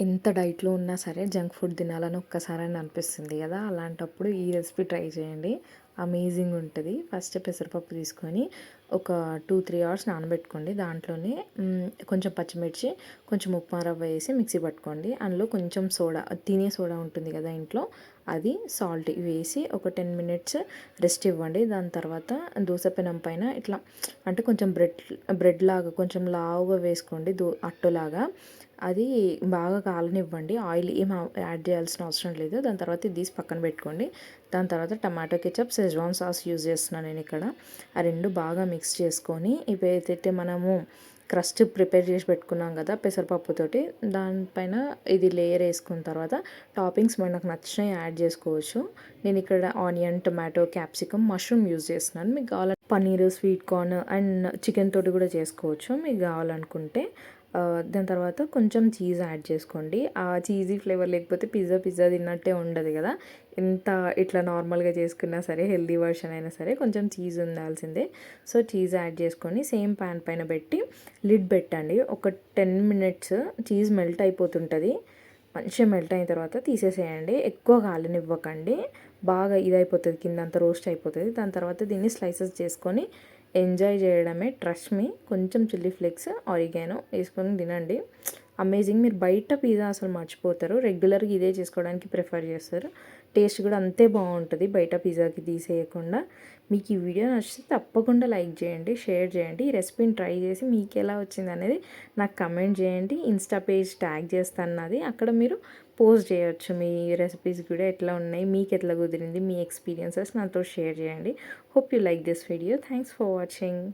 ఎంత డైట్‌లో ఉన్నా సరే జంక్ ఫుడ్ తినాలని ఒక్కసారైనా అనిపిస్తుంది కదా! అలాంటప్పుడు ఈ రెసిపీ ట్రై చేయండి. అమేజింగ్ ఉంటుంది ఫస్ట్ పెసరపప్పు తీసుకొని ఒక 2, 3 అవర్స్ నానబెట్టుకోండి. దాంట్లోనే కొంచెం పచ్చిమిర్చి, కొంచెం ఉప్మా రవ్వ వేసి మిక్సీ పట్టుకోండి. అందులో కొంచెం సోడా తినే సోడా ఉంటుంది కదా ఇంట్లో అది, సాల్ట్ వేసి ఒక 10 మినిట్స్ రెస్ట్ ఇవ్వండి. దాని తర్వాత దోస పెనం పైన ఇట్లా అంటే కొంచెం బ్రెడ్ బ్రెడ్ లాగా కొంచెం లావుగా వేసుకోండి దో అట్టులాగా. అది బాగా కాలనివ్వండి. ఆయిల్ ఏం యాడ్ చేయాల్సిన అవసరం లేదు. దాని తర్వాత తీసి పక్కన పెట్టుకోండి. దాని తర్వాత tomato ketchup, schezwan sauce use చేస్తున్నాను నేను ఇక్కడ. ఆ రెండు బాగా మిక్స్ చేసుకొని ఇవి ఏదైతే మనము క్రస్ట్ ప్రిపేర్ చేసి పెట్టుకున్నాం కదా పెసరపప్పుతోటి దానిపైన ఇది లేయర్ వేసుకున్న తర్వాత టాపింగ్స్ మనకు నచ్చినవి యాడ్ చేసుకోవచ్చు. నేను ఇక్కడ onion tomato capsicum mushroom use చేస్తున్నాను. మీకు కావాలంటే paneer sweet corn and chicken తోటి కూడా చేసుకోవచ్చు. మీకు కావాలనుకుంటే దాని తర్వాత కొంచెం చీజ్ యాడ్ చేసుకోండి. ఆ చీజీ ఫ్లేవర్ లేకపోతే పిజ్జా పిజ్జా తిన్నట్టే ఉండదు కదా. ఎంత ఇట్లా నార్మల్గా చేసుకున్నా సరే హెల్దీ వర్షన్ అయినా సరే కొంచెం చీజ్ ఉండాల్సిందే. సో చీజ్ యాడ్ చేసుకొని సేమ్ ప్యాన్ పైన పెట్టి లిడ్ పెట్టండి. ఒక టెన్ మినిట్స్ చీజ్ మెల్ట్ అయిపోతుంటుంది. మంచిగా మెల్ట్ అయిన తర్వాత తీసేసేయండి. ఎక్కువ కాలనివ్వకండి బాగా ఇదైపోతుంది కింద అంతా రోస్ట్ అయిపోతుంది. దాని తర్వాత దీన్ని స్లైసెస్ చేసుకొని ఎంజాయ్ చేయడమే ట్రస్ట్ మీ కొంచెం చిల్లీ ఫ్లేక్స్ ఆరిగానో వేసుకొని తినండి. అమేజింగ్. మీరు బయట పిజ్జా అసలు మర్చిపోతారు. రెగ్యులర్గా ఇదే చేసుకోవడానికి ప్రిఫర్ చేస్తారు. టేస్ట్ కూడా అంతే బాగుంటుంది బయట పిజ్జాకి తీసేయకుండా. మీకు ఈ వీడియో నచ్చితే తప్పకుండా లైక్ చేయండి షేర్ చేయండి. ఈ రెసిపీని ట్రై చేసి మీకు ఎలా వచ్చింది అనేది నాకు కమెంట్ చేయండి. ఇన్స్టా పేజ్ ట్యాగ్ చేస్తాను అక్కడ మీరు పోస్ట్ చేయొచ్చు మీ రెసిపీస్ కూడా ఎట్లా ఉన్నాయి మీకు ఎట్లా కుదిరింది మీ ఎక్స్పీరియన్సెస్ నాతో షేర్ చేయండి. Hope you like this video. Thanks for watching.